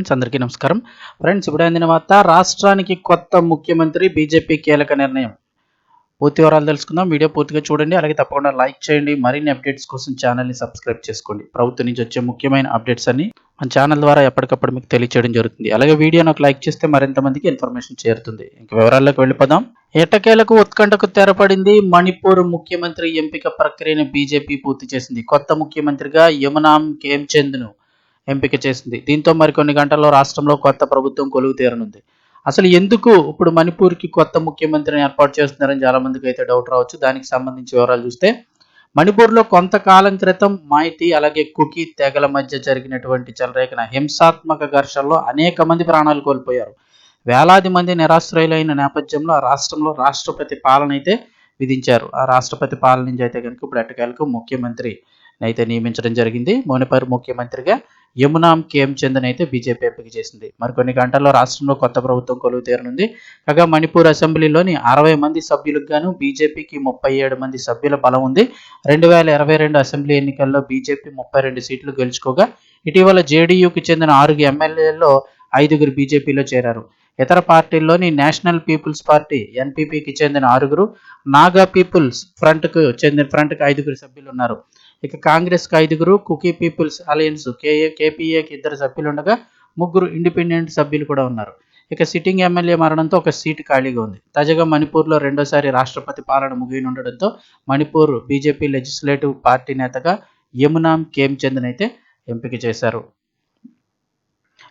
Friends అందరికీ నమస్కారం. Friends ఇప్పుడు అందిన వార్త రాష్ట్రానికి కొత్త ముఖ్యమంత్రి బీజేపీ కీలక నిర్ణయం. పూర్తి వివరాలు తెలుసుకుందాం. వీడియో పూర్తిగా చూడండి. అలాగే తప్పకుండా లైక్ చేయండి. మరిన్ని అప్డేట్స్ కోసం ఛానల్ని సబ్స్క్రైబ్ చేసుకోండి. ప్రభుత్వం నుంచి వచ్చే ముఖ్యమైన అప్డేట్స్ అన్ని మన ఛానల్ ద్వారా ఎప్పటికప్పుడు మీకు తెలియచేయడం జరుగుతుంది. అలాగే వీడియోను ఒక లైక్ చేస్తే మరింత మందికి ఇన్ఫర్మేషన్ చేరుతుంది. ఇంకా వివరాల్లోకి వెళ్ళిపోదాం. ఎట్టకేలకు ఉత్కంఠకు తెరపడింది మణిపూర్ ముఖ్యమంత్రి ఎంపిక ప్రక్రియను బీజేపీ పూర్తి చేసింది. కొత్త ముఖ్యమంత్రిగా యమునాం కేమ్చంద్ను ఎంపిక చేసింది. దీంతో మరికొన్ని గంటల్లో రాష్ట్రంలో కొత్త ప్రభుత్వం కొలువు తీరనుంది. అసలు ఎందుకు ఇప్పుడు మణిపూర్కి కొత్త ముఖ్యమంత్రిని ఏర్పాటు చేస్తున్నారని చాలా మందికి అయితే డౌట్ రావచ్చు. దానికి సంబంధించి వివరాలు చూస్తే మణిపూర్లో కొంతకాలం క్రితం మైతి అలాగే కుకీ తెగల మధ్య జరిగినటువంటి చెలరేగిన హింసాత్మక ఘర్షణలో అనేక మంది ప్రాణాలు కోల్పోయారు. వేలాది మంది నిరాశ్రయులైన నేపథ్యంలో ఆ రాష్ట్రంలో రాష్ట్రపతి పాలన అయితే విధించారు. ఆ రాష్ట్రపతి పాలన నుంచి అయితే కనుక ఇప్పుడు ఎట్టకేలకు ముఖ్యమంత్రి అయితే నియమించడం జరిగింది. మణిపూర్ ముఖ్యమంత్రిగా యమునాం కేఎం చందన్ అయితే బీజేపీ ఎంపిక చేసింది. మరికొన్ని గంటల్లో రాష్ట్రంలో కొత్త ప్రభుత్వం కొలువు తీరనుంది. కాగా మణిపూర్ అసెంబ్లీలోని అరవై మంది సభ్యులకు గాను బీజేపీకి ముప్పై ఏడు మంది సభ్యుల బలం ఉంది. రెండు వేల ఇరవై రెండు అసెంబ్లీ ఎన్నికల్లో బీజేపీ ముప్పై రెండు సీట్లు గెలుచుకోగా ఇటీవల జేడీయూకి చెందిన ఆరుగురు ఎమ్మెల్యేల్లో ఐదుగురు బీజేపీలో చేరారు. ఇతర పార్టీల్లోని నేషనల్ పీపుల్స్ పార్టీ ఎన్పీపీకి చెందిన ఆరుగురు నాగా పీపుల్స్ ఫ్రంట్కు చెందిన ఫ్రంట్కి ఐదుగురు సభ్యులు ఉన్నారు ఇక కాంగ్రెస్కి ఐదుగురు కుకీ పీపుల్స్ అలయన్స్ కేఏ కేపీఏకి ఇద్దరు సభ్యులు ఉండగా ముగ్గురు ఇండిపెండెంట్ సభ్యులు కూడా ఉన్నారు. ఇక సిట్టింగ్ ఎమ్మెల్యే మరణంతో ఒక సీటు ఖాళీగా ఉంది. తాజాగా మణిపూర్లో రెండోసారి రాష్ట్రపతి పాలన ముగియనుండడంతో మణిపూర్ బీజేపీ లెజిస్లేటివ్ పార్టీ నేతగా యమునాం చందన్ అయితే ఎంపిక చేశారు.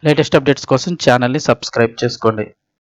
లేటెస్ట్ అప్డేట్స్ కోసం ఛానల్ని సబ్స్క్రైబ్ చేసుకోండి.